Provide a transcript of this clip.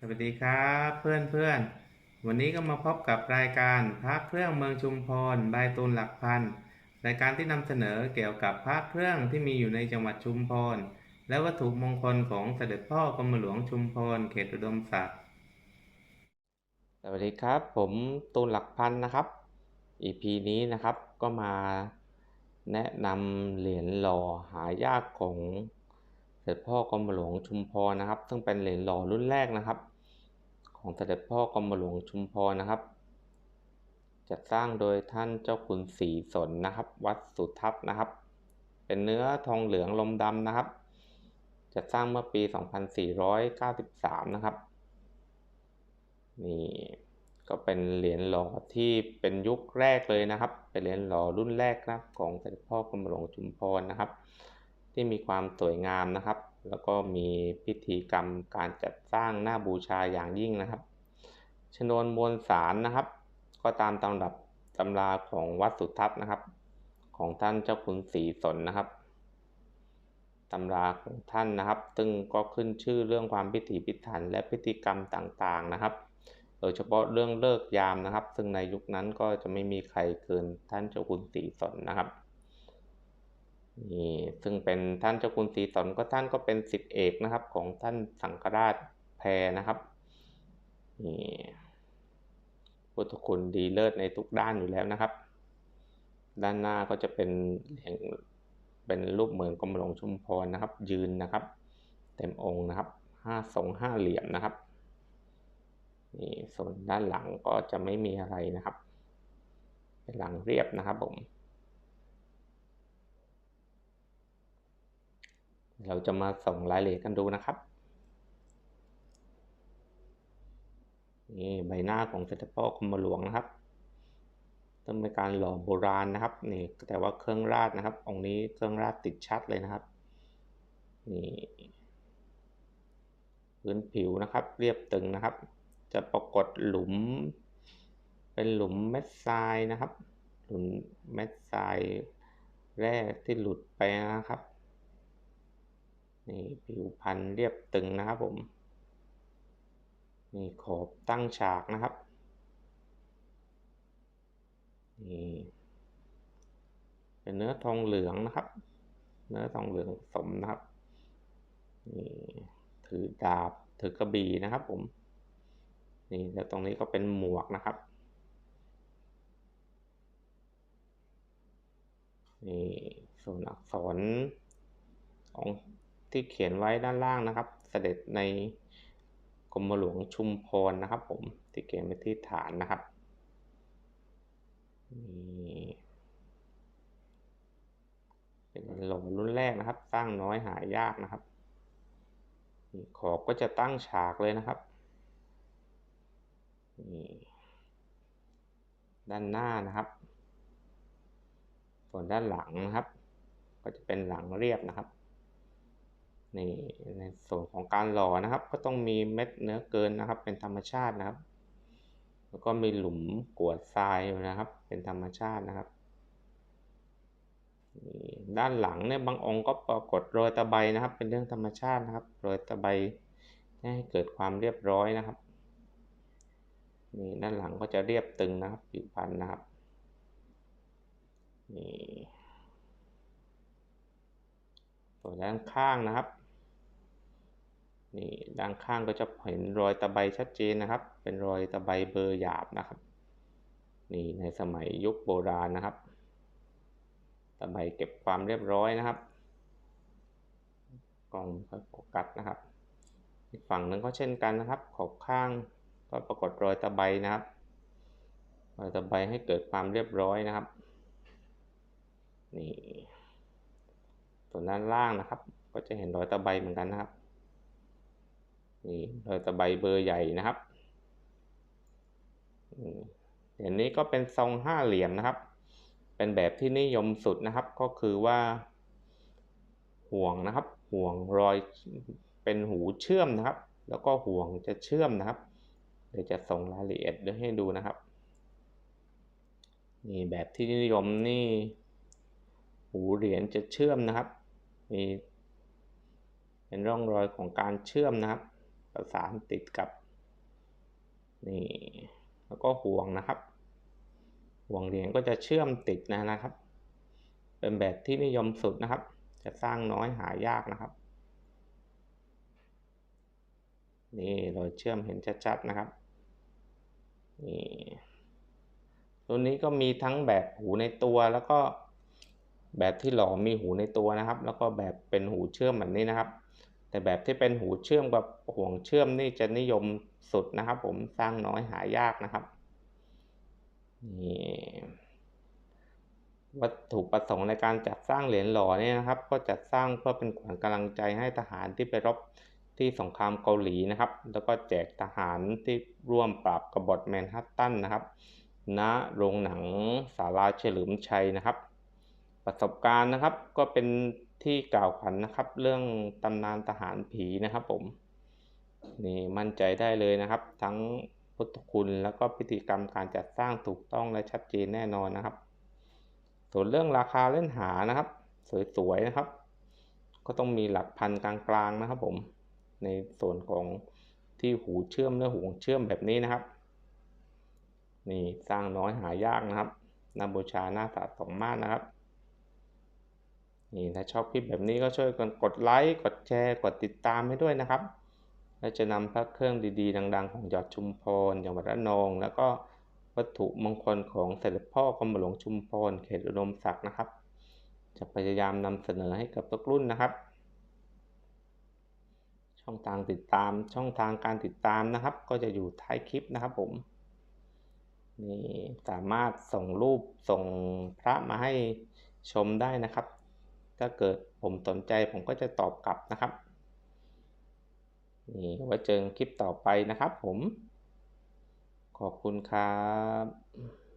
สวัสดีครับเพื่อนเพื่อนวันนี้ก็มาพบกับรายการพระเครื่องเมืองชุมพรใบตูนหลักพันรายการที่นำเสนอเกี่ยวกับพระเครื่องที่มีอยู่ในจังหวัดชุมพรและวัตถุมงคลของเสด็จพ่อกรมหลวงชุมพรเขตอุดมศักดิ์สวัสดีครับ ผมตูนหลักพันนะครับ EP นี้นะครับก็มาแนะนำเหรียญหล่อหายากของเสด็จพ่อกรมหลวงชุมพรนะครับ ซึ่งเป็นเหรียญหล่อรุ่นแรกนะครับ ของเสด็จพ่อกรมหลวงชุมพรนะครับ จัดสร้างโดยท่านเจ้าคุณศรีสนนะครับ วัดสุทัศนะครับ เป็นเนื้อทองเหลืองลมดำนะครับ จัดสร้างเมื่อปี 2493 นะครับนี่ก็เป็นเหรียญหล่อที่เป็นยุคแรกเลยนะครับ เป็นเหรียญหล่อรุ่นแรกนะครับของเสด็จพ่อกรมหลวงชุมพรนะครับ ที่มีความสวยงามนะครับ แล้วก็มีพิธีกรรมการจัดสร้างหน้าบูชาอย่างยิ่งนะครับชนวนมวลสารนะครับ ก็ตามตำรับตำราของวัดสุทัศน์นะครับ ของท่านเจ้าคุณศรีสนนะครับตำราของท่านนะครับ ซึ่งก็ขึ้นชื่อเรื่องความพิถีพิถัน และพิธีกรรมต่างๆนะครับโดยเฉพาะเรื่องเลิกยามนะครับ ซึ่งในยุคนั้นก็จะไม่มีใครเกินท่านเจ้าคุณศรีสนนะครับ นี่ซึ่งเป็นท่านเจ้าคุณศรีสนก็ท่านก็เป็นสิทธิเอกนะครับ ของท่านสังฆราชแพรนะครับนี่พุทธคุณดีเลิศในทุกด้านอยู่แล้วนะครับ ด้านหน้าก็จะเป็นเป็นรูปเหมือนกรมหลวงชุมพรนะครับ ยืนนะครับ เต็มองค์นะครับห้าทรงห้าเหลี่ยมนะครับนี่ส่วนด้านหลังก็จะไม่มีอะไรนะครับ เป็นหลังเรียบนะครับผม เราจะมาส่งรายละเอียดกันดูนะครับ นี่ใบหน้าของเสด็จพ่อกรมหลวงนะครับต้องเป็นการหล่อโบราณนะครับนี่แต่ว่าเครื่องราชนะครับ องค์นี้เครื่องราชติดชัดเลยนะครับนี่พื้นผิวนะครับ เรียบตึงนะครับ จะปรากฏหลุม เป็นหลุมเม็ดทรายนะครับ หลุมเม็ดทรายแร่ที่หลุดไปนะครับ นี่ผิวพันเรียบตึงนะครับผม นี่ขอบตั้งฉากนะครับ นี่เป็นเนื้อทองเหลืองนะครับ เนื้อทองเหลืองสมนะครับ นี่ถือดาบถือกระบี่นะครับผม นี่แล้วตรงนี้ก็เป็นหมวกนะครับ นี่ส่วนอักษรของ ที่เขียนไว้ด้านล่างนะครับ เสด็จในกรมหลวงชุมพรนะครับ ผมที่เขียนไว้ที่ฐานนะครับนี่เป็นหลงรุ่นแรกนะครับ สร้างน้อยหายากนะครับขอบก็จะตั้งฉากเลยนะครับนี่ด้านหน้านะครับ ส่วนด้านหลังนะครับ ก็จะเป็นหลังเรียบนะครับ นี่ในส่วนของการหล่อนะครับ ก็ต้องมีเม็ดเนื้อเกินนะครับ เป็นธรรมชาตินะครับ แล้วก็มีหลุมกวดทรายอยู่นะครับ เป็นธรรมชาตินะครับด้านหลังเนี่ยบางองค์ก็ปรากฏรอยตะไบนะครับ เป็นเรื่องธรรมชาตินะครับรอยตะไบให้เกิดความเรียบร้อยนะครับนี่ด้านหลังก็จะเรียบตึงนะครับผิวพรรณนะครับนี่ส่วนด้านข้างนะครับ นี่ด้านข้างก็จะเห็นรอยตะไบชัดเจนนะครับ เป็นรอยตะไบเบอร์หยาบนะครับนี่ในสมัยยุคโบราณนะครับ ตะไบเก็บความเรียบร้อยนะครับกล้องค่อยโฟกัสนะครับอีกฝั่งนึงก็เช่นกันนะครับ ขอบข้างก็ปรากฏรอยตะไบนะครับรอยตะไบให้เกิดความเรียบร้อยนะครับนี่ส่วนด้านล่างนะครับ ก็จะเห็นรอยตะไบเหมือนกันนะครับ นี่รอยตะไบเบอร์ใหญ่นะครับเหรียญนี้ก็เป็นทรงห้าเหลี่ยมนะครับ เป็นแบบที่นิยมสุดนะครับ ก็คือว่าห่วงนะครับ ห่วงรอยเป็นหูเชื่อมนะครับ แล้วก็ห่วงจะเชื่อมนะครับ เดี๋ยวจะส่งรายละเอียดด้วยให้ดูนะครับ นี่แบบที่นิยมนี่ หูเหรียญจะเชื่อมนะครับ มีเป็นร่องรอยของการเชื่อมนะครับ ประสานติดกับนี่แล้วก็ห่วงนะครับห่วงเหรียญก็จะเชื่อมติดนะนะครับ เป็นแบบที่นิยมสุดนะครับ จะสร้างน้อยหายากนะครับ นี่เราเชื่อมเห็นชัดๆนะครับนี่ตัวนี้ก็มีทั้งแบบหูในตัวแล้วก็แบบที่หล่อมีหูในตัวนะครับ แล้วก็แบบเป็นหูเชื่อมแบบนี้นะครับ แต่แบบที่เป็นหูเชื่อมกับห่วงเชื่อมนี่จะนิยมสุดนะครับ ผมสร้างน้อยหายากนะครับนี่วัตถุประสงค์ในการจัดสร้างเหรียญหล่อเนี่ยนะครับ ก็จัดสร้างเพื่อเป็นขวัญกำลังใจให้ทหารที่ไปรบที่สงครามเกาหลีนะครับ แล้วก็แจกทหารที่ร่วมปราบกบฏแมนฮัตตันนะครับณโรงหนังศาลาเฉลิมชัยนะครับ ประสบการณ์นะครับก็เป็น ที่กล่าวขวัญนนะครับ เรื่องตำนานทหารผีนะครับผมนี่มั่นใจได้เลยนะครับ ทั้งพุทธคุณแล้วก็พิธีกรรมการจัดสร้างถูกต้องและชัดเจนแน่นอนนะครับ ส่วนเรื่องราคาเล่นหานะครับ สวยๆนะครับ ก็ต้องมีหลักพันกลางๆนะครับผมในส่วนของที่หูเชื่อมเนื้อหูเชื่อมแบบนี้นะครับนี่สร้างน้อยหายากนะครับนาบูชาหน้าสะสมมากนะครับ นี่ถ้าชอบคลิปแบบนี้ก็ช่วยกันกดไลค์ กดแชร์ กดติดตามให้ด้วยนะครับ และจะนำพระเครื่องดีๆ ดัง ๆ ของยอดชุมพรจังหวัดระนอง แล้วก็วัตถุมงคลของเสด็จพ่อกรมหลวงชุมพรเขตอุดมศักดิ์นะครับ จะพยายามนำเสนอให้กับทุกรุ่นนะครับ ช่องทางติดตามช่องทางการติดตามนะครับ ก็จะอยู่ท้ายคลิปนะครับผมนี่สามารถส่งรูปส่งพระมาให้ชมได้นะครับ ถ้าเกิดผมสนใจผมก็จะตอบกลับนะครับ นี่ไว้เจอคลิปต่อไปนะครับผม ขอบคุณครับ